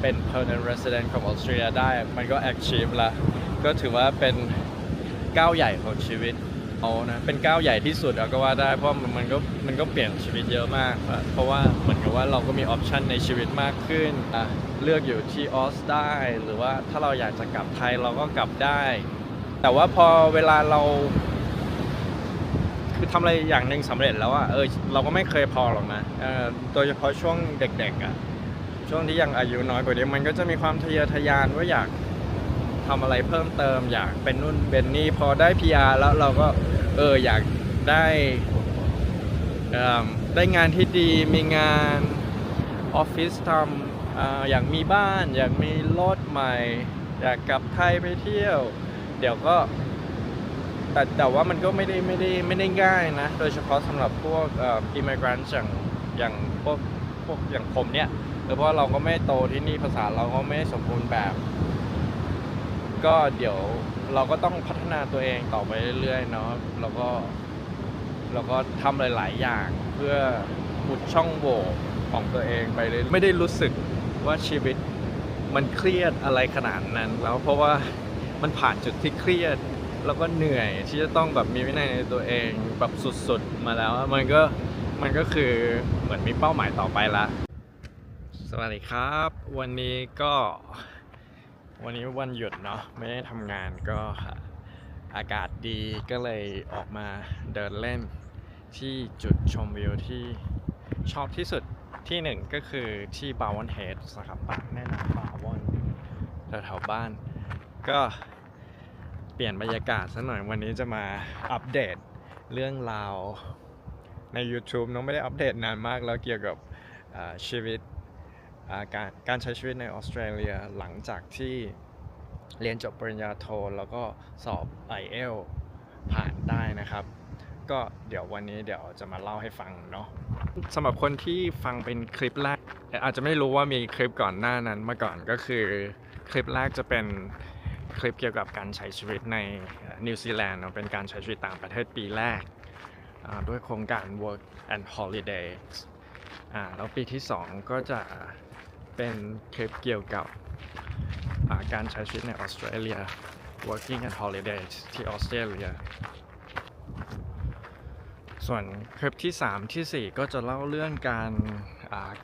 เป็น permanent resident ของออสเตรเลียได้ มันก็ achieve ละ ก็ถือว่าเป็นก้าวใหญ่ของชีวิตเอานะ เป็นก้าวใหญ่ที่สุดเอาก็ว่าได้ เพราะมันมันก็มันก็เปลี่ยนชีวิตเยอะมาก เพราะว่าเหมือนกับว่าเราก็มีออปชันในชีวิตมากขึ้นอะเลือกอยู่ที่ออสได้ หรือว่าถ้าเราอยากจะกลับไทยเราก็กลับได้ แต่ว่าพอเวลาเราคือทำอะไรอย่างหนึ่งสำเร็จแล้วอะเออเราก็ไม่เคยพอหรอกนะโดยเฉพาะช่วงเด็กๆอะ ช่วงที่ยังอายุน้อยกว่านี้มันก็จะมีความทะเยอทะยานว่าอยากทำอะไรเพิ่มเติม อยากเป็นนู่นเป็นนี่พอได้ PR แล้วเราก็เอออยากได้ได้งานที่ดีมีงานออฟฟิศทำอ่าอยากมีบ้าน อยากมีรถใหม่ อยากกลับไทยไปเที่ยว เดี๋ยวก็แต่แต่ว่ามันก็ไม่ได้ไม่ได้ไม่ได้ง่ายนะ โดยเฉพาะสำหรับพวกเอ่อ immigrant อย่างอย่างพวกพวกอย่างผมเนี่ย เออเพราะเราก็ไม่โตที่นี่ภาษาเราก็ไม่สมบูรณ์แบบ ก็เดี๋ยวเราก็ต้องพัฒนาตัวเองต่อไปเรื่อยๆเนาะแล้วก็เราก็ทำหลาย ๆ อย่างเพื่ออุดช่องโหว่ของตัวเองไปเลยไม่ได้รู้สึกว่าชีวิตมันเครียดอะไรขนาดนั้นแล้วเพราะว่ามันผ่านจุดที่เครียด แล้วก็เหนื่อยที่จะต้องแบบมีวินัยในตัวเองแบบสุดๆมาแล้ว มันก็มันก็คือเหมือนมีเป้าหมายต่อไปละ สวัสดีครับ วันนี้ก็ วันนี้วันหยุดเนาะไม่ได้ทำงานก็อากาศดีก็เลยออกมาเดินเล่นที่จุดชมวิวที่ชอบที่สุดที่หนึ่งก็คือที่บาวอนเฮดนะครับปากแม่น้ำบาวอนแถวๆบ้าน ก็เปลี่ยนบรรยากาศสักหน่อยวันนี้จะมาอัปเดตเรื่องราวใน YouTube น้องไม่ได้อัปเดตนานมากแล้วเกี่ยวกับชีวิต การการใช้ชีวิตในออสเตรเลียหลังจากที่เรียนจบปริญญาโทแล้วก็สอบ IEL ผ่านได้นะครับ ก็เดี๋ยววันนี้เดี๋ยวจะมาเล่าให้ฟังเนาะสำหรับคนที่ฟังเป็นคลิปแรก อาจจะไม่รู้ว่ามีคลิปก่อนหน้านั้นมาก่อนก็คือคลิปแรกจะเป็นคลิปเกี่ยวกับการใช้ชีวิตในนิวซีแลนด์เป็นการใช้ชีวิตต่างประเทศปีแรกด้วยโครงการ Work and holiday แล้วปีที่ 2 ก็จะ เป็นคลิปเกี่ยวกับการใช้ชีวิตในออสเตรเลีย working and holidays ที่ออสเตรเลีย ส่วนคลิปที่ 3ทีสี่ 4 ก็จะเล่าเรื่องการ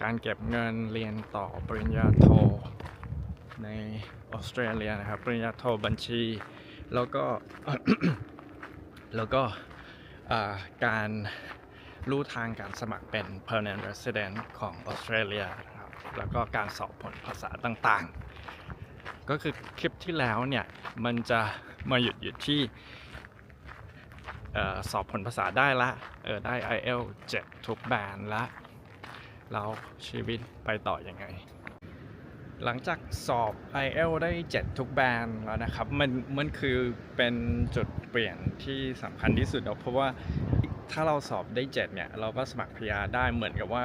การเก็บเงินเรียนต่อปริญญาโทในออสเตรเลียนะครับ ปริญญาโทบัญชี แล้วก็ แล้วก็การรู้ทางการสมัครเป็น permanent resident ของออสเตรเลีย แล้วก็การสอบผลภาษาต่างๆ ก็คือคลิปที่แล้วเนี่ยมันจะมาหยุดอยู่ที่สอบผลภาษาได้ละเออได้ IL 7 ทุกแบนละแล้วชีวิตไปต่ออยังไง หลังจากสอบ IL ได้ 7 ทุกแบนแล้วนะครับ มันมันคือเป็นจุดเปลี่ยนที่สำคัญที่สุดแล้วเพราะว่าถ้าเราสอบได้ 7 เนี่ย เราก็สมัคร PR ได้เหมือนกับว่า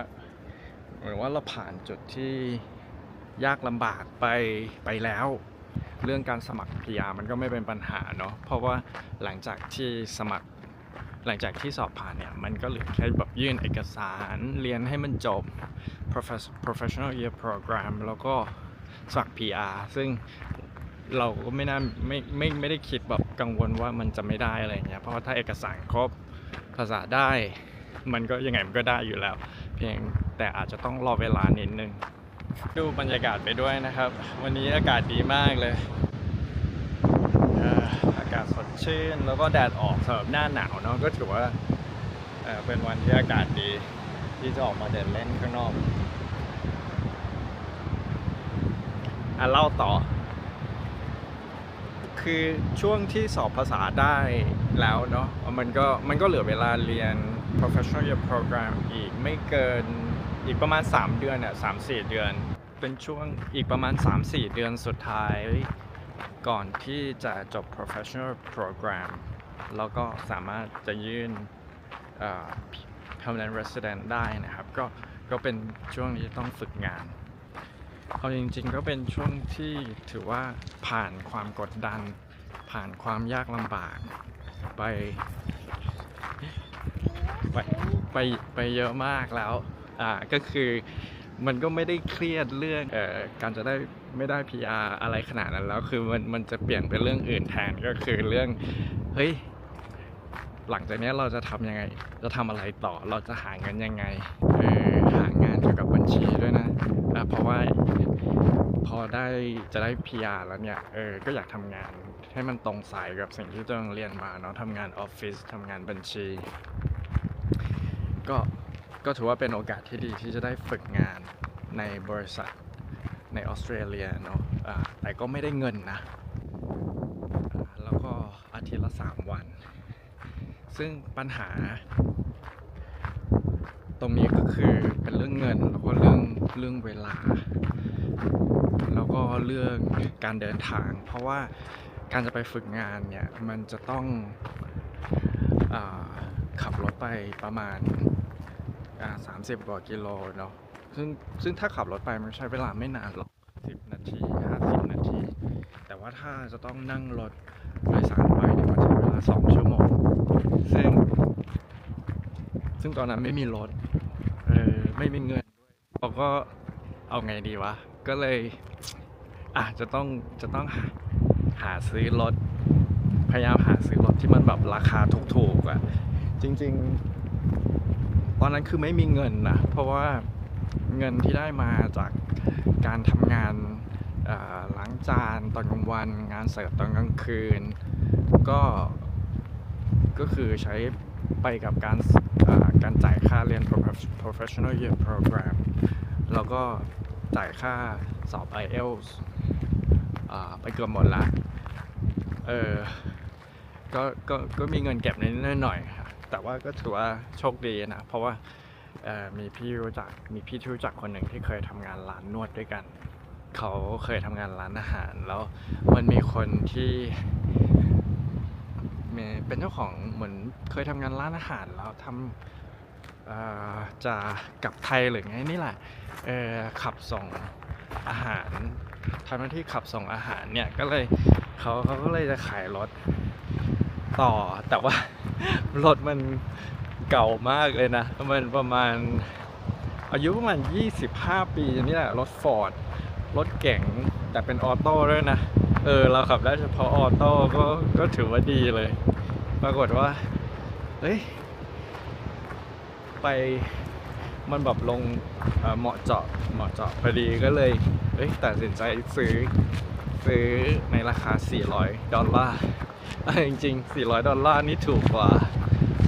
เหมือนว่าเราผ่านจุดที่ยากลำบากไปไปแล้ว เรื่องการสมัคร PR มันก็ไม่เป็นปัญหาเนาะเพราะว่าหลังจากที่สมัครหลังจากที่สอบผ่านเนี่ย มันก็เหลือแค่แบบยื่นเอกสารเรียนให้มันจบ Profes- professional year program แล้วก็สมัคร PR ซึ่งเราก็ไม่น่าไม่ไม่ไม่ได้คิดแบบกังวลว่ามันจะไม่ได้อะไรเงี้ยเพราะว่าถ้าเอกสารครบภาษาได้ มันก็ยังไงมันก็ได้อยู่แล้ว เพียง แต่อาจจะต้องรอเวลานิดนึง ดูบรรยากาศไปด้วยนะครับ วันนี้อากาศดีมากเลย อากาศสดชื่น แล้วก็แดดออกสำหรับหน้าหนาวเนาะก็ถือว่าเอ่อเป็นวันที่อากาศดี ที่จะออกมาเดินเล่นข้างนอกอะเล่าต่อ คือช่วงที่สอบภาษาได้แล้วเนาะมันก็มันก็เหลือเวลาเรียน professional year program อีกไม่เกิน อีกประมาณ 3 เดือนอะ3-4เดือน เป็นช่วงอีกประมาณ 3-4 เดือนสุดท้ายก่อนที่จะจบ professional program แล้วก็สามารถจะยื่นเอ่อ permanent resident ได้นะครับ ก็ก็เป็นช่วงที่ต้องฝึกงานเอาจริงๆก็เป็นช่วงที่ถือว่าผ่านความกดดัน ผ่านความยากลำบากไป ไปไปไปเยอะมากแล้ว อ่าก็คือมันก็ไม่ได้เครียดเรื่องเอ่อการจะได้ไม่ได้ PR อะไรขนาดนั้นแล้วคือมันมันจะเปลี่ยนเป็นเรื่องอื่นแทนก็คือเรื่องเฮ้ยหลังจากนี้เราจะทำยังไง จะทำอะไรต่อเราจะหาเงินยังไงเออหางานเกี่ยวกับบัญชีด้วยนะะเพราะว่าพอได้จะได้ PR แล้วเนี่ยเออก็อยากทำงานให้มันตรงสายกับสิ่งที่ตัวเองเรียนมาเนาะทำงานออฟฟิศทำงานบัญชี ก็ ก็ถือว่าเป็นโอกาสที่ดีที่จะได้ฝึกงานในบริษัทในออสเตรเลียเนาะแต่ก็ไม่ได้เงินนะ แล้วก็อาทิตย์ละ 3 วัน ซึ่งปัญหา ตรงนี้ก็คือเป็นเรื่องเงิน แล้วก็เรื่องเรื่องเวลา แล้วก็เรื่องการเดินทาง เพราะว่าการจะไปฝึกงานเนี่ย มันจะต้องอขับรถไปประมาณ สามสิบกว่ากิโลเนาะซึ่งซึ่งถ้าขับรถไปมันใช้เวลาไม่นานหรอกสิบนาทีห้าสิบนาที แต่ว่าถ้าจะต้องนั่งรถโดยสารไปเนี่ยมันใช้เวลาสองชั่วโมงซึ่ง ซึ่งตอนนั้นไม่มีรถเออไม่มีเงินด้วยเราก็เอาไงดีวะ ก็เลยอะจะต้องจะต้องหาหาซื้อรถ พยายามหาซื้อรถที่มันแบบราคาถูกๆอะจริง ๆ ตอนนั้นคือไม่มีเงินนะเพราะว่าเงินที่ได้มาจากการทำงานล้างจานตอนกลางวัน งานเสิร์ฟตอนกลางคืน ก็ก็คือใช้ไปกับการการจ่ายค่าเรียน professional year program แล้วก็จ่ายค่าสอบ IELTS อไปเกือบหมดละ เออ ก็ ก็ ก็มีเงินเก็บนิดหน่อยครับ แต่ว่าก็ถือว่าโชคดีนะ เพราะว่ามีพี่รู้จักมีพี่ที่รู้จักคนหนึ่งที่เคยทำงานร้านนวดด้วยกัน เขาเคยทำงานร้านอาหาร แล้วมันมีคนที่เป็นเจ้าของเหมือนเคยทำงานร้านอาหารแล้วทำจะกลับไทยหรือไงนี่แหละขับส่งอาหารทำหน้าที่ขับส่งอาหารเนี่ยก็เลยเขาเขาก็เลยจะขายรถ ต่อแต่ว่ารถมันเก่ามากเลยนะ มันประมาณ อายุประมาณ 25 ปีนี่แหละรถฟอร์ดรถเก๋งแต่เป็นออโต้ด้วยนะ เออ เราขับได้เฉพาะออโต้ก็ก็ถือว่าดีเลย ปรากฏว่า เฮ้ย ไปมันแบบลงเหมาะเจาะเหมาะเจาะพอดีก็เลยเอ้ยตัดสินใจซื้อซื้อในราคา 400 ดอลลาร์ จริงๆ 400 ดอลลาร์นี่ถูกกว่า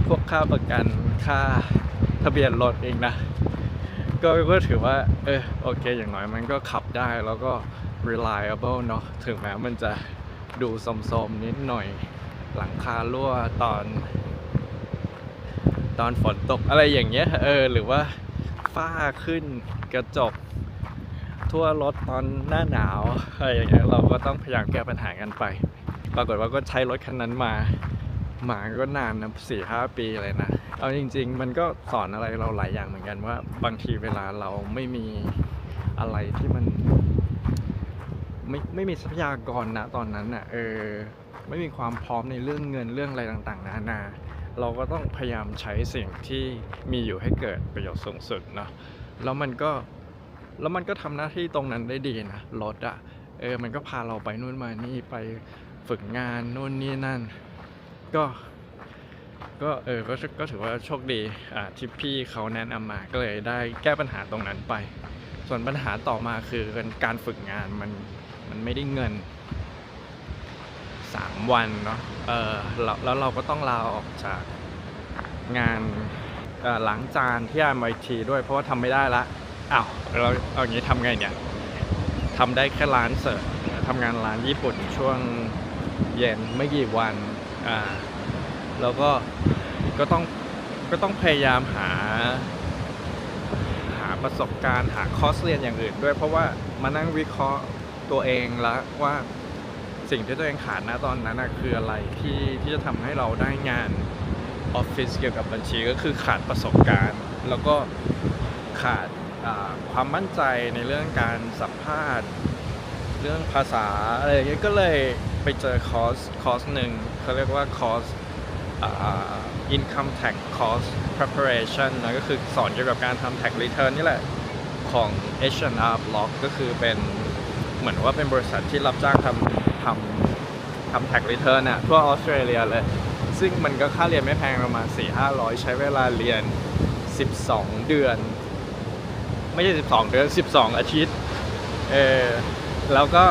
พวกค่าประกันค่าทะเบียนรถเองนะ ก็ก็ถือว่า เออโอเค อย่างน้อยมันก็ขับได้แล้วก็ reliable เนอะถึงแม้มันจะดูสมๆนิดหน่อยหลังคารั่วตอน ตอนฝนตกอะไรอย่างเงี้ย เออ หรือว่าฝ้าขึ้นกระจก ทั่วรถตอนหน้าหนาวอะไรอย่างเงี้ยเราก็ต้องพยายามแก้ปัญหากันไป ปรากฏว่าก็ใช้รถคันนั้นมามาก็นานนะสี่ห้าปีเลยนะ เอาจริง ๆ มันก็สอนอะไรเราหลายอย่างเหมือนกันว่า บางทีเวลาเราไม่มีอะไรที่มัน ไม่ไม่มีทรัพยากรนะตอนนั้นอะเออไม่มีความพร้อมในเรื่องเงินเรื่องอะไรต่างๆ นานา เราก็ต้องพยายามใช้สิ่งที่มีอยู่ให้เกิดประโยชน์สูงสุดเนาะแล้วมันก็แล้วมันก็ทำหน้าที่ตรงนั้นได้ดีนะรถอะเออมันก็พาเราไปนู่นมานี่ไป ฝึกงานนู่นนี่นั่น ก็ก็เออก็ก็ถือว่าโชคดีอ่าที่พี่เขาแนะนำมาก็เลยได้แก้ปัญหาตรงนั้นไป ส่วนปัญหาต่อมาคือการฝึกงานมันมันไม่ได้เงินสามวันเนาะเออแล้วเราก็ต้องลาออกจากงานเอ่อล้างจานที่ MIT ด้วยเพราะว่าทำไม่ได้ละอ้าวเราเอาอย่างนี้ทำไงเนี่ยทำได้แค่ร้านเสิร์ฟทำงานร้านญี่ปุ่นช่วง เย็นไม่กี่วันอ่าแล้วก็ก็ต้องก็ต้องพยายามหา หาประสบการณ์หาคอร์สเรียนอย่างอื่นด้วย เพราะว่ามานั่งวิเคราะห์ตัวเองแล้วว่าสิ่งที่ตัวเองขาดนะตอนนั้นนะคืออะไรที่ที่จะทำให้เราได้งานออฟฟิศเกี่ยวกับบัญชีก็คือขาดประสบการณ์ แล้วก็ขาดความมั่นใจในเรื่องการสัมภาษณ์ เรื่องภาษาอะไรอย่างเงี้ยก็เลย ไปเจอคอร์สคอร์สหนึ่งเขาเรียกว่าคอร์สอ่า income tax cost preparation นะก็คือสอนเกี่ยวกับการทำ tax return นี่แหละของ H&R Block ก็คือเป็นเหมือนว่าเป็นบริษัทที่รับจ้างทำทำทำ tax return อะทั่วออสเตรเลียเลย ซึ่งมันก็ค่าเรียนไม่แพงประมาณ 4-500 ใช้เวลาเรียน 12 เดือน ไม่ใช่ 12 เดือน 12 อาทิตย์เออแล้วก็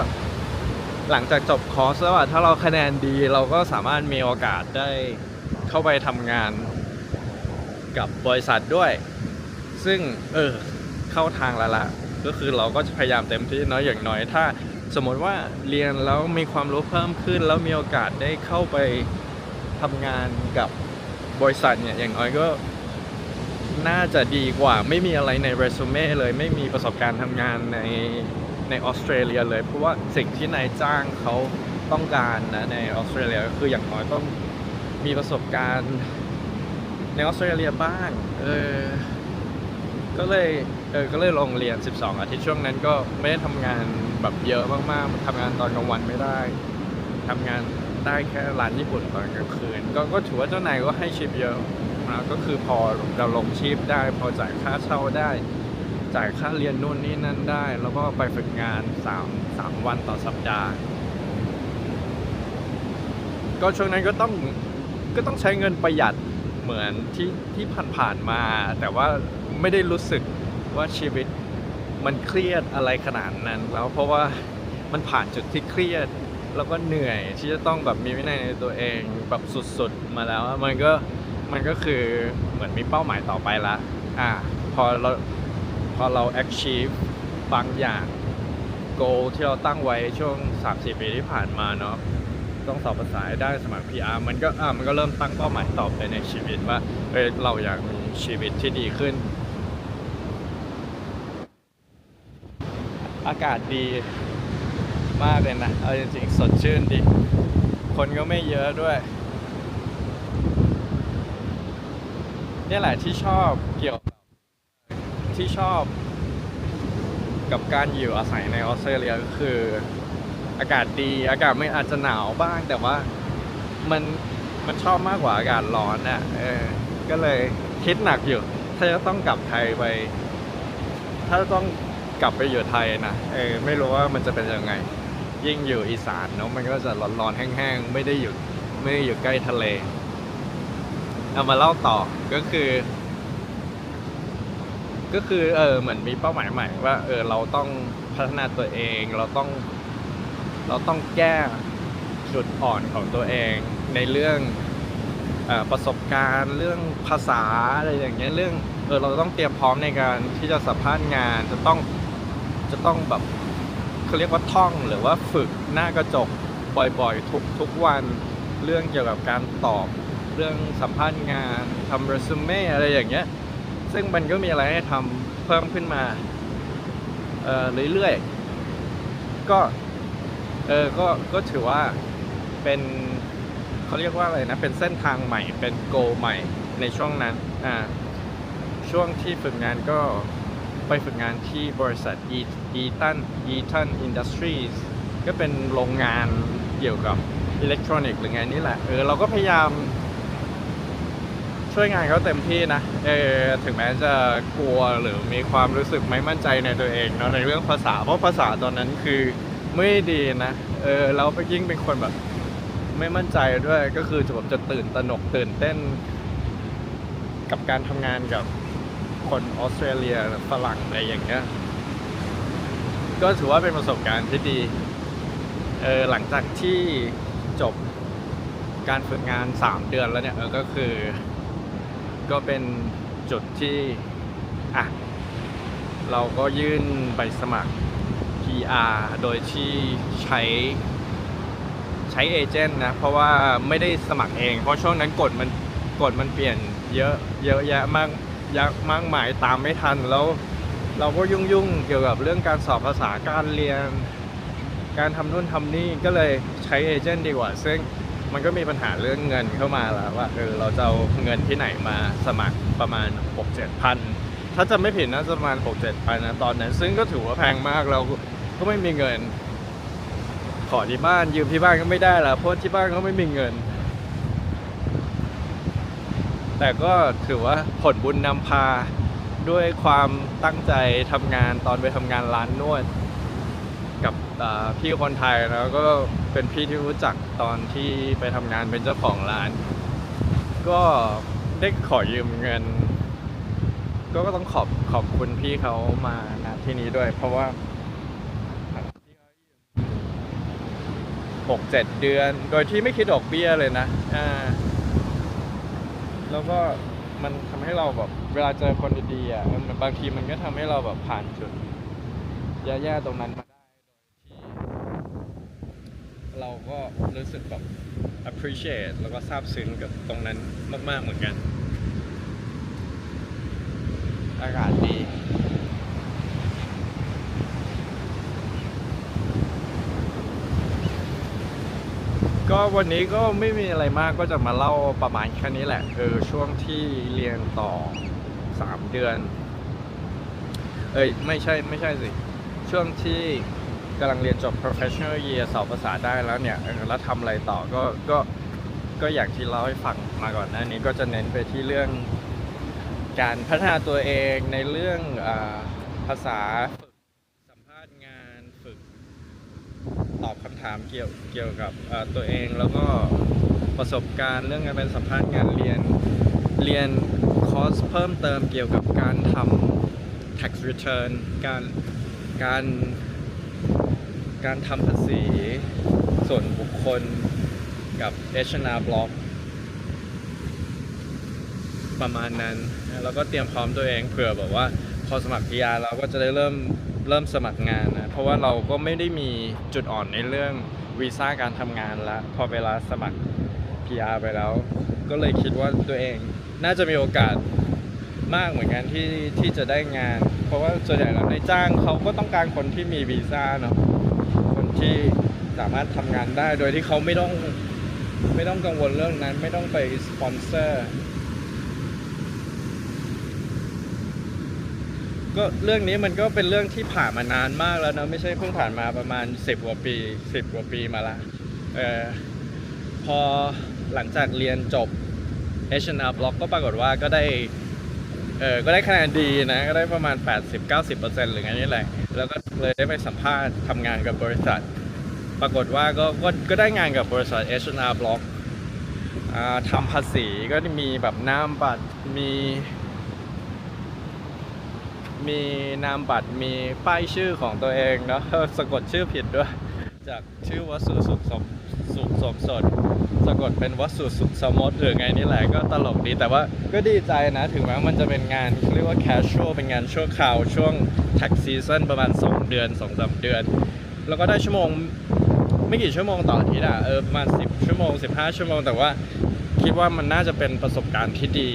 หลังจากจบคอร์สแล้วอะถ้าเราคะแนนดีเราก็สามารถมีโอกาสได้เข้าไปทำงานกับบริษัทด้วย ซึ่งเออเข้าทางแล้วละก็คือเราก็จะพยายามเต็มที่เนาะอย่างน้อย ถ้าสมมติว่าเรียนแล้วมีความรู้เพิ่มขึ้น แล้วมีโอกาสได้เข้าไปทำงานกับบริษัทเนี่ยอย่างน้อยก็น่าจะดีกว่าไม่มีอะไรในเรซูเม่เลยไม่มีประสบการณ์ทำงานใน ในออสเตรเลียเลยเพราะว่าสิ่งที่นายจ้างเขาต้องการนะในออสเตรเลียก็คืออย่างน้อยต้องมีประสบการณ์ในออสเตรเลียบ้างเออก็เลยเออก็เลยลงเรียน 12 อาทิตย์ช่วงนั้นก็ไม่ได้ทำงานแบบเยอะมากๆทำงานตอนกลางวันไม่ได้ทำงานได้แค่ร้านญี่ปุ่นตอนกลางคืน ก็ก็ถือว่าเจ้านายก็ให้ชิปเยอะนะก็คือพอเราลงชีพได้ พอจ่ายค่าเช่าได้ จ่ายค่าเรียนนู่นนี่นั่นได้ แล้วก็ไปฝึกงาน3 3วันต่อสัปดาห์ ก็ช่วงนั้นก็ต้องก็ต้องใช้เงินประหยัดเหมือนที่ที่ผ่านๆมา แต่ว่าไม่ได้รู้สึกว่าชีวิตมันเครียดอะไรขนาดนั้นแล้วเพราะว่ามันผ่านจุดที่เครียด แล้วก็เหนื่อยที่จะต้องแบบมีวินัยในตัวเองแบบสุดๆมาแล้วมันก็มันก็คือเหมือนมีเป้าหมายต่อไปละอ่าพอเรา อเรา achieve บางอย่าง goal ที่เราตั้งไว้ช่วง3-4ปีที่ผ่านมาเนาะต้องสอบภาษาให้ได้สมัคร PR มันก็อ่ามันก็เริ่มตั้งเป้าหมายต่อไปในชีวิตว่าเอ้ยเราอยากมีชีวิตที่ดีขึ้น อากาศดีมากเลยนะเอาจริงๆสดชื่นดี คนก็ไม่เยอะด้วยนี่แหละที่ชอบเกี่ยวกับ ที่ชอบ กับการอยู่อาศัยในออสเตรเลียก็คือ อากาศดีอากาศไม่อาจจะหนาวบ้าง แต่ว่ามันมันชอบมากกว่าอากาศร้อนอะเออ ก็เลยคิดหนักอยู่ ถ้าจะต้องกลับไทยไป ถ้าต้องกลับไปอยู่ไทยนะเออไม่รู้ว่ามันจะเป็นยังไง ยิ่งอยู่อีสานเนาะมันก็จะร้อนๆแห้งๆไม่ได้อยู่ไม่ได้อยู่ใกล้ทะเลเอามาเล่าต่อก็คือ ก็คือเออเหมือนมีเป้าหมายใหม่ว่าเออเราต้องพัฒนาตัวเอง เราต้อง เราต้องแก้จุดอ่อนของตัวเองในเรื่องออประสบการณ์เรื่องภาษาอะไรอย่างเงี้ยเรื่องเออเราต้องเตรียมพร้อมในการที่จะสัมภาษณ์งานจะต้องจะต้องแบบเขาเรียกว่าท่องหรือว่าฝึกหน้ากระจกบ่อยๆ ทุกทุกวันเรื่องเกี่ยวกับการตอบเรื่องสัมภาษณ์งานทำเรซูเม่อะไรอย่างเงี้ย ซึ่งมันก็มีอะไรให้ทำเพิ่มขึ้นมาเอ่อเรื่อยๆ ก็เออก็ก็ถือว่าเป็นเขาเรียกว่าอะไรนะ เป็นเส้นทางใหม่เป็นโกใหม่ในช่วงนั้นอ่าช่วงที่ฝึกงานก็ไปฝึกงานที่บริษัท E Eaton Eaton Industries ก็เป็นโรงงานเกี่ยวกับอิเล็กทรอนิกส์หรือไงนี่แหละ เออเราก็พยายาม ช่วยงานเขาเต็มที่นะเออถึงแม้จะกลัวหรือมีความรู้สึกไม่มั่นใจในตัวเองเนาะในเรื่องภาษาเพราะภาษาตอนนั้นคือไม่ดีนะเออเราไปยิ่งเป็นคนแบบ ไม่มั่นใจด้วยก็คือจะแบบจะตื่นตระหนกตื่นเต้น กับการทำงานกับคนออสเตรเลียฝรั่งอะไรอย่างเงี้ยก็ถือว่าเป็นประสบการณ์ที่ดีเออหลังจากที่จบการฝึกงาน 3 เดือนแล้วเนี่ยเออก็คือ ก็เป็นจุดที่อะเราก็ยื่นใบสมัคร PR โดยที่ใช้ใช้เอเจนต์นะ เพราะว่าไม่ได้สมัครเอง เพราะช่วงนั้นกฎมันกฎมันเปลี่ยนเยอะเยอะแยะมากยะมากมายตามไม่ทันแล้ว เราก็ยุ่งยุ่งๆเกี่ยวกับเรื่องการสอบภาษาการเรียน การทำนู่นทำนี่ก็เลยใช้เอเจนต์ดีกว่า ซึ่ง มันก็มีปัญหาเรื่องเงินเข้ามาแล้วว่าเออเราจะเอาเงินที่ไหนมาสมัครประมาณ 6 7พันถ้าจะไม่ผิดน่าจะประมาณ 6 7พันนะตอนนั้น ซึ่งก็ถือว่าแพงมากเราก็ไม่มีเงิน ขอที่บ้านยืมที่บ้านก็ไม่ได้ละเพราะที่บ้านก็ไม่มีเงิน แต่ก็ถือว่าผลบุญนำพาด้วยความตั้งใจทำงานตอนไปทำงานร้านนวด กับอ่าพี่คนไทยแล้วก็เป็นพี่ที่รู้จักตอนที่ไปทำงานเป็นเจ้าของร้าน ก็ได้ขอยืมเงิน ก็ก็ต้องขอบขอบคุณพี่เขามาณที่นี้ด้วย เพราะว่าหกเจ็ดเดือน โดยที่ไม่คิดดอกเบี้ยเลยนะอ่าแล้วก็มันทำให้เราแบบเวลาเจอคนดีๆอะมันบางทีมันก็ทำให้เราแบบผ่านจุดแย่ๆตรงนั้นมาได้โดยที่เรา ก็รู้สึกแบบ appreciate แล้วก็ซาบซึ้งกับตรงนั้นมาก ๆ เหมือนกัน อากาศดีก็วันนี้ก็ไม่มีอะไรมากก็จะมาเล่าประมาณแค่นี้แหละคือช่วงที่เรียนต่อ 3 เดือน เอ้ยไม่ใช่ไม่ใช่สิ ช่วงที่ กำลังเรียนจบ professional year สอบภาษาได้แล้วเนี่ยแล้วทำอะไรต่อก็ก็ก็อย่างที่เล่าให้ฟังมาก่อนหน้านี้ก็จะเน้นไปที่เรื่องการพัฒนาตัวเองในเรื่องอภาษาฝึกสัมภาษณ์งานฝึกตอบคำถามเกี่ยวเกี่ยวกับตัวเองแล้วก็ประสบการณ์เรื่องการเป็นสัมภาษณ์งานเรียนเรียนคอร์สเพิ่มเติมเกี่ยวกับการทำ tax return การการ การทำภาษีส่วนบุคคลกับ H&R Block ประมาณนั้น แล้วก็เตรียมพร้อมตัวเองเผื่อแบบว่าพอสมัคร PR เราก็จะได้เริ่มเริ่มสมัครงานนะ เพราะว่าเราก็ไม่ได้มีจุดอ่อนในเรื่องวีซ่าการทำงานละ พอเวลาสมัคร PR ไปแล้ว ก็เลยคิดว่าตัวเองน่าจะมีโอกาสมากเหมือนกันที่ที่จะได้งาน เพราะว่าส่วนใหญ่แล้วในจ้างเขาก็ต้องการคนที่มีวีซ่าเนาะ คนที่สามารถทำงานได้โดยที่เขาไม่ต้องไม่ต้องกังวลเรื่องนั้น ไม่ต้องไปสปอนเซอร์ ก็เรื่องนี้มันก็เป็นเรื่องที่ผ่านมานานมากแล้วนะไม่ใช่เพิ่งผ่านมาประมาณ10กว่าปี10กว่าปีมาละเออพอหลังจากเรียนจบ H&R Block ก็ปรากฏว่าก็ได้เออก็ได้คะแนนดีนะ ก็ได้ประมาณ 80-90%หรือไงนี่แหละ แล้วก็เลยได้ไปสัมภาษณ์ทำงานกับบริษัท ปรากฏว่าก็ก็ก็ได้งานกับบริษัท H&R Block อ่าทำภาษีก็มีแบบนามบัตรมี มีนามบัตรมีป้ายชื่อของตัวเองเนาะสะกดชื่อผิดด้วย จากชื่อวสสุสุขสมสุขสมสดะกดเป็นวัสสุสุสมมติหรือไงนี่แหละก็ตลกดีแต่ว่าก็ดีใจนะถึงแม้มันจะเป็นงานเรียกว่า casual เป็นงานชั่วคราวช่วง tax season ประมาณ 2 เดือน2 3เดือน แล้วก็ได้ชั่วโมงไม่กี่ชั่วโมงต่ออาทิตย์อะเออประมาณ 10 ชั่วโมง 15 ชั่วโมง แต่ว่าคิดว่ามันน่าจะเป็นประสบการณ์ที่ดี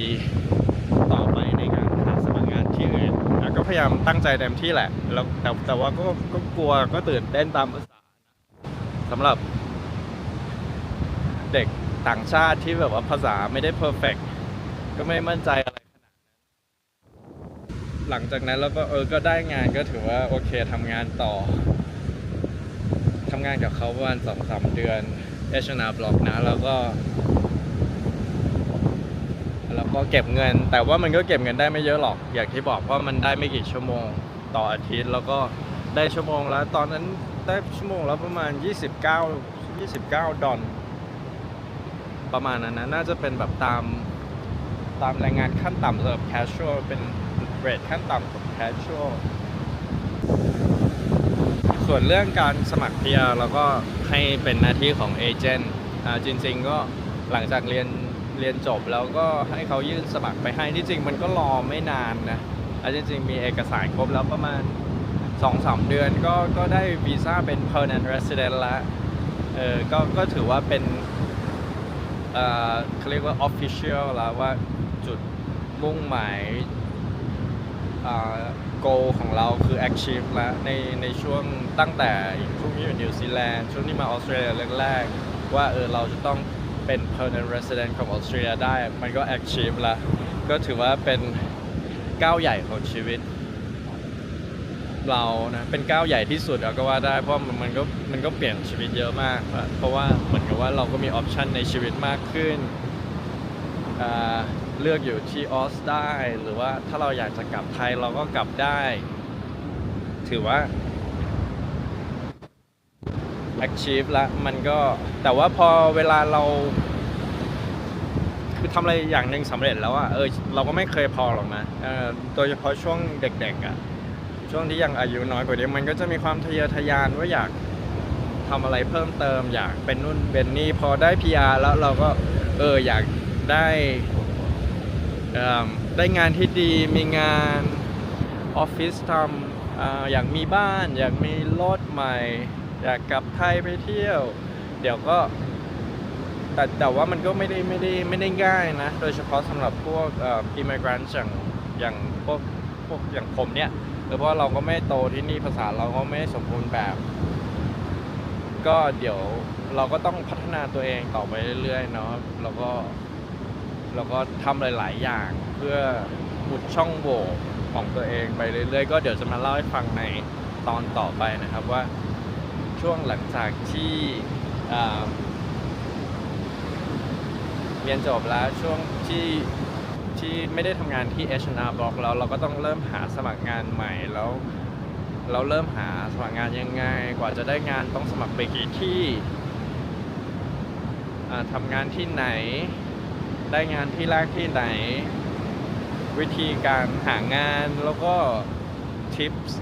ต่อไปในการหาสมัครงานที่อื่นแล้วก็พยายามตั้งใจเต็มที่แหละแล้วแต่แต่ว่าก็ก็กลัวก็ตื่นเต้นตามภาษาสำหรับ เด็กต่างชาติที่แบบว่าภาษาไม่ได้เพอร์เฟกก็ไม่มั่นใจอะไรขนาดนั้นหลังจากนั้นเราก็เออก็ได้งานก็ถือว่าโอเคทำงานต่อทำงานกับเขาประมาณสองสามเดือน H&R Block นะ แล้วก็แล้วก็เก็บเงิน แต่ว่ามันก็เก็บเงินได้ไม่เยอะหรอก อย่างที่บอกเพรามันได้ไม่กี่ชั่วโมงต่ออาทิตย์ แล้วก็ได้ชั่วโมงแล้ว ตอนนั้นได้ชั่วโมงแล้วประมาณ 29 29 ดอล ประมาณนั้นนะน่าจะเป็นแบบตามตามแรายงานขั้นต่ำสำหรับ casual เป็นเรทขั้นต่ำของ casual ส่วนเรื่องการสมัคร PR เราก็ให้เป็นหน้าที่ของเอเจนต์อ่าจริง ๆ ก็หลังจากเรียนเรียนจบแล้วก็ให้เขายื่นสมัครไปให้ที่จริงมันก็รอไม่นานนะอ่าจริงๆมีเอกสารครบแล้วประมาณ2-3เดือนก็ก็ได้วีซ่าเป็น permanent resident แล้วเออก็ก็ถือว่าเป็น เขาเรียกว่า official แล้วว่าจุดมุ่งหมายโกของเราคือ achieve แล้วในในช่วงตั้งแต่ช่วงที่อยู่นิวซีแลนด์ช่วงที่มาออสเตรเลียแรกๆว่าเออเราจะต้องเป็น permanent resident ของออสเตรเลียได้ มันก็ achieve แล้วก็ถือว่าเป็นก้าวใหญ่ของชีวิต เรานะเป็นก้าวใหญ่ที่สุดเราก็ว่าได้เพราะมันก็มันก็เปลี่ยนชีวิตเยอะมาก เพราะว่าเหมือนกับว่าเราก็มีออปชันในชีวิตมากขึ้นเลือกอยู่ที่ออสได้ หรือว่าถ้าเราอยากจะกลับไทยเราก็กลับได้ ถือว่า achieve ละมันก็แต่ว่าพอเวลาเรา คือทำอะไรอย่างหนึ่งสำเร็จแล้วอะเออเราก็ไม่เคยพอหรอกนะโดยเฉพาะช่วงเด็กๆอะ ช่วงที่ยังอายุน้อยกว่านี้มันก็จะมีความทะเยอทะยานว่าอยากทำอะไรเพิ่มเติม อยากเป็นนู่นเป็นนี่พอได้ PR แล้วเราก็เอออยากได้ได้งานที่ดีมีงานออฟฟิศทำออยากมีบ้าน อยากมีรถใหม่ อยากกลับไทยไปเที่ยว เดี๋ยวก็แต่แต่ว่ามันก็ไม่ได้ไม่ได้ไม่ได้ง่ายนะ โดยเฉพาะสำหรับพวกอ่อ immigrant อย่างอย่างพวกพวกอย่างผมเนี่ย เออเพราะเราก็ไม่โตที่นี่ภาษาเราก็ไม่สมบูรณ์แบบ ก็เดี๋ยวเราก็ต้องพัฒนาตัวเองต่อไปเรื่อยๆเนาะแล้วก็แล้วก็ทำหลาย ๆ อย่างเพื่ออุดช่องโหว่ของตัวเองไปเรื่อยๆ ก็เดี๋ยวจะมาเล่าให้ฟังในตอนต่อไปนะครับว่าช่วงหลังจากที่เรียนจบแล้วช่วงที่ ที่ไม่ได้ทำงานที่ H&R Block แล้วเราก็ต้องเริ่มหาสมัครงานใหม่แล้ว เราเริ่มหาสมัครงานยังไง กว่าจะได้งานต้องสมัครไปกี่ที่ทำงานที่ไหน ได้งานที่แรกที่ไหน วิธีการหางานแล้วก็ทิปส์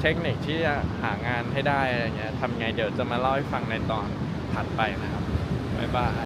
เทคนิคที่จะหางานให้ได้อะไรเงี้ยทำไงเดี๋ยวจะมาเล่าให้ฟังในตอนถัดไปนะครับบ๊ายบาย